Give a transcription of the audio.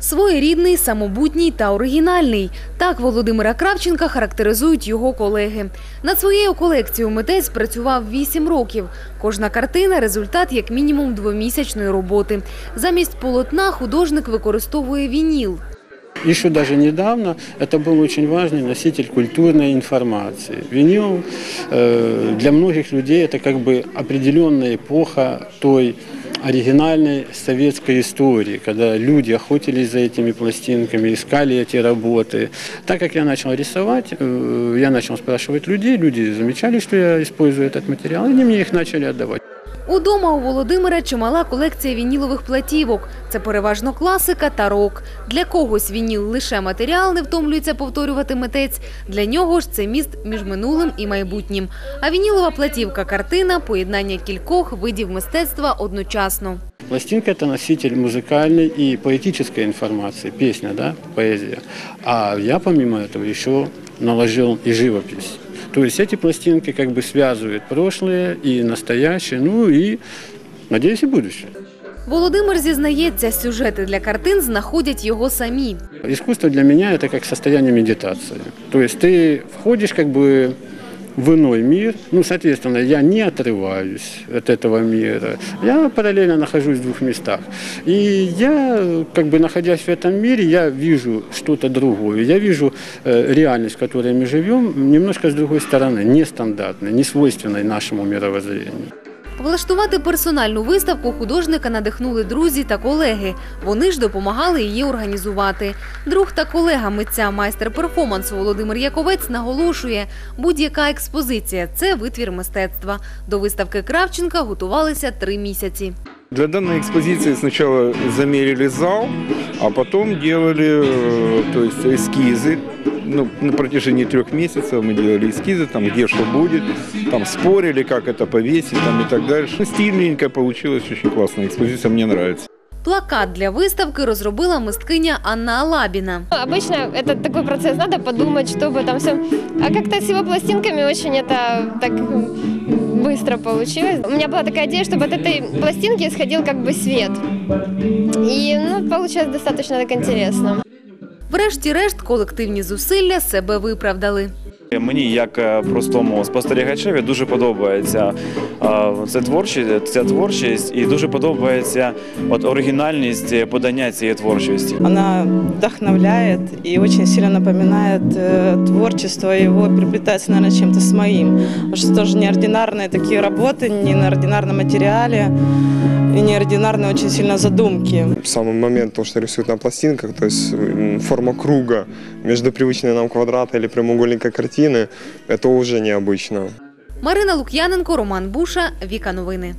Своєрідний, самобутній та оригінальний. Так Володимира Кравченка характеризують його колеги. Над своєю колекцією митець працював 8 років. Кожна картина – результат як мінімум двомісячної роботи. Замість полотна художник використовує вініл. Еще даже недавно это был очень важный носитель культурной информации. Винил э, для многих людей это как бы определенная эпоха той оригинальной советской истории, когда люди охотились за этими пластинками, искали эти работы. Так как я начал рисовать, э, я начал спрашивать людей, люди замечали, что я использую этот материал, и они мне их начали отдавать. Удома у Володимира чимала колекція вінілових платівок. Це переважно класика та рок. Для когось вініл лише матеріал, не втомлюється повторювати митець. Для нього ж це міст між минулим і майбутнім. А вінілова платівка – картина – поєднання кількох видів мистецтва одночасно. Пластинка – это носитель музыкальной и поэтической информации, песня, да, поэзия. А я помимо этого еще наложил и живопись. То есть эти пластинки как бы связывают прошлое и настоящее, ну и, надеюсь, и будущее. Володимир зізнається, сюжети для картин знаходять його самі. Искусство для меня это как состояние медитации. То есть ты входишь как бы в иной мир, ну, соответственно, я не отрываюсь от этого мира, я параллельно нахожусь в двух местах. И я, как бы находясь в этом мире, я вижу что-то другое, я вижу э, реальность, в которой мы живем, немножко с другой стороны, нестандартной, не свойственной нашему мировоззрению. Влаштувати персональну виставку художника надихнули друзі та колеги. Вони ж допомагали її організувати. Друг та колега митця майстер перформансу Володимир Яковець наголошує, будь-яка експозиція це витвір мистецтва. До виставки Кравченка готувалися три місяці. Для данной экспозиции сначала замерили зал, а потом делали э, то есть эскизы. Ну, на протяжении трех месяцев мы делали эскизы, там, где что будет, там спорили, как это повесить там, и так дальше. Ну, Стильненько получилась, очень классная экспозиция, мне нравится. Плакат для виставки розробила мисткиня Анна Алабіна. Обычно это такой процесс, надо подумать, чтобы там все. А как-то с его пластинками очень это так быстро получилось. У меня была такая идея, чтобы от этой пластинки исходил как бы свет. И ну, получилось достаточно так интересно. Врешті-решт колективні зусилля себе виправдали. Мені, як е, простому спостерігачеві, дуже подобається е, це творчість, ця творчість, і дуже подобається от оригінальність подання цієї творчості. Она вдохновляет и очень сильно напоминает э, творчество его, переплетается, наверное, чем-то с моим. Потому что тоже неординарные такие работы, не на ординарном материале и неординарные очень сильно задумки. сам момент, то, что рисуют на пластинках, то есть м, форма круга между привычной нам квадрата или прямоугольника картины, это уже необычно. Марина Лук'яненко, Роман Буша, Віка Новини.